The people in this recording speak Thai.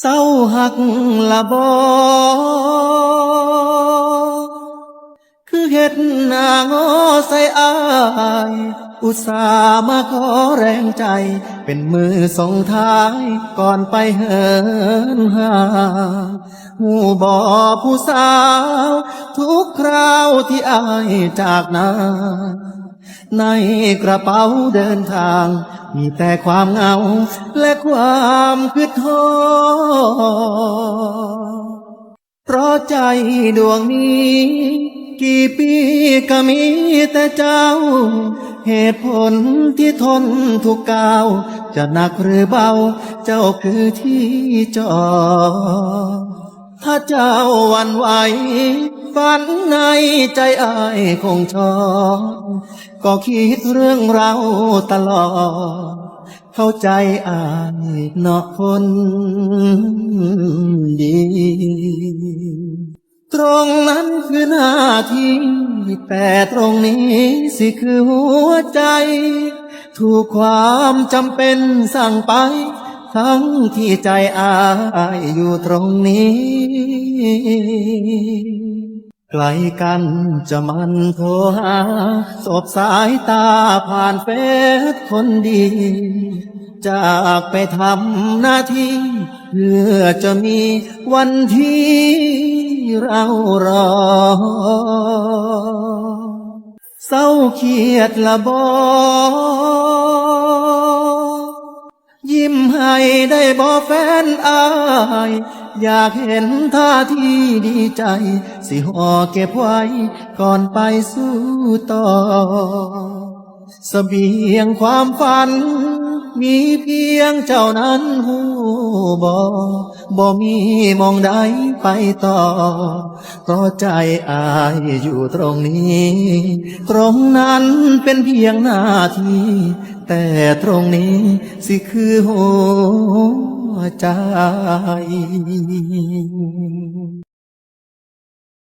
เศร้าหักละบอคือเห็ดหน้างอใส่อาย อุตส่าห์มาขอแรงใจ เป็นมือส่งท้ายก่อนไปเหินหางหูบอผู้สาว ทุกคราวที่อายจากนา ในกระเป๋าเดินทาง มีแต่ความเหงา และความคิดท้อเพราะใจดวงนี้ กี่ปีก็มีแต่เจ้า เหตุผลที่ทนทุกก้าว จะหนักหรือเบา เจ้าคือที่จอ ถ้าเจ้าวันไหว ฝันในใจอายคงชอบ ก็คิดเรื่องเราตลอด เข้าใจอายเนาะคนดี ตรงนั้นคือหน้าที่แต่ตรงนี้สิคือหัวใจ ถูกความจำเป็นสั่งไปทั้งที่ใจอายอยู่ตรงนี้ ไกลกันจะมันโทรหา สบสายตาผ่านเฟซคนดี จากไปทำหน้าที่เพื่อจะมีวันที่เรารอ เศร้าเครียดละบอ ยิ้มให้ได้บอแฟนอาย อยากเห็นท่าที่ดีใจ สิห่อเก็บไว้ ก่อนไปสู้ต่อเสบียงความฝัน มีเพียงเจ้านั้นหูบอบ่มีมองใดไปต่อ เพราะใจอายอยู่ตรงนี้ ตรงนั้นเป็นเพียงหน้าที่ แต่ตรงนี้สิคือหัว ใจ